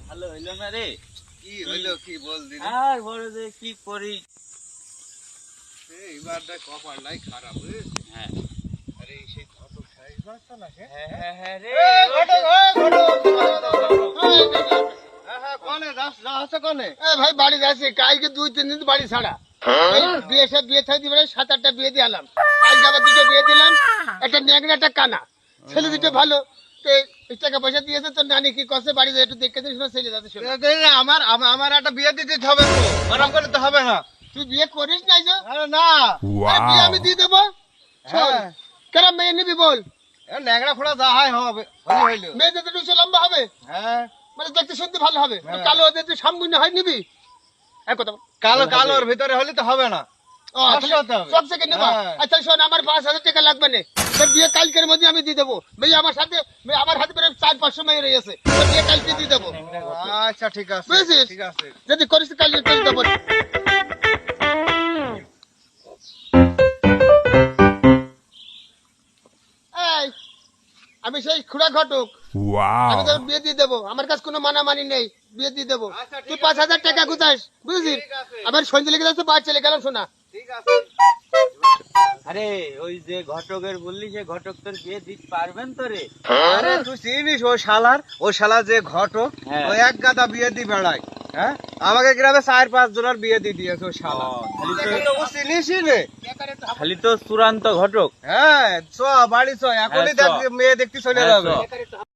ভালো হইল না রে কি হইল কি বল দিদি আর বড়দের কি করি? এইবারটা কপালটাই খারাপ হ্যাঁ? আরে সেই ঘটক সাহেব না হ্যাঁ হ্যাঁ হ্যাঁ রে। ঘটক ঘটক হ্যাঁ হ্যাঁ ভাই বাড়ি যাচ্ছি। কালকে দুই তিন দিন বাড়ি ছাড়া। বিয়ে সব বিয়ে থাকি দিবে সাত আটটা বিয়ে দিলাম কালকে আবার দুটো বিয়ে দিলাম। একটা ন্যাংরা একটা কানা। ছেলে দুটো ভালো। টাকা পয়সা দিয়েছে তো নানি কি করছে বাড়ি একটু দেখে দিস ছেলে যাতে শোনা। এই যে আমার আমার- আমার একটা বিয়ে দিতে হবে তো আরাম করে তো হবে না। তুই বিয়ে করিস নাই যে? আরে না। বিয়ে আমি দিয়ে দেবো। হ্যাঁ। কেন মেয়ে নিবি বল? ন্যাংরা ফোড়া যা হয় হবে মেয়ে যাতে একটু লম্বা হবে হ্যাঁ। মানে দেখতে শুনতে ভালো হবে। হ্যাঁ। কালো ওদের তুই সামগুন্য হয় নিবি? এক কথা কালো কালোর ভিতরে হলে তো হবে না। সব থেকে নেবা। আচ্ছা শোন আমার পাঁচ হাজার টাকা লাগবে না। তোর বিয়ে কালকের মধ্যে আমি দিয়ে দেবো। মেয়ে আমার সাথে আমার হাতে প্রায় চার পাঁচশো মেয়ে রয়েছে তোর বিয়ে কালকে দিয়ে দেবো। আচ্ছা ঠিক আছে বুঝেছিস? ঠিক আছে। যদি করিস কালকে করে দেবো। এই, আমি সেই খুড়া ঘটক। আমি তোর বিয়ে দিয়ে দেবো। আমার কাছে কোনো মানামানি নেই। বিয়ে দিয়ে দেবো। আচ্ছা, তুই পাঁচ হাজার টাকা কোথায়? বুঝেছিস। আমার সঞ্জয় লেগে যাচ্ছে বাড়ি চলে গেলাম শোনা। ঠিক আছে। আরে ওই যে ঘটকের বললি সে ঘটক তোর বিয়ে দিতে পারবেন তো রে? আরে তুই চিনিস ও শালার? ও শালা যে ঘটক হ্যাঁ। ও এক গাদা বিয়ে দি বেড়ায় হ্যাঁ? আমাকে গ্রামে চার পাঁচ জনের বিয়ে দিয়ে দিয়েছে ও শালা। চিনিসই রে। খালি তো চূড়ান্ত ঘটক। হ্যাঁ চ বাড়ি চ এখনই হ্যাঁ, দেখ মেয়ে দেখতে চলে হ্যাঁ, যাবে।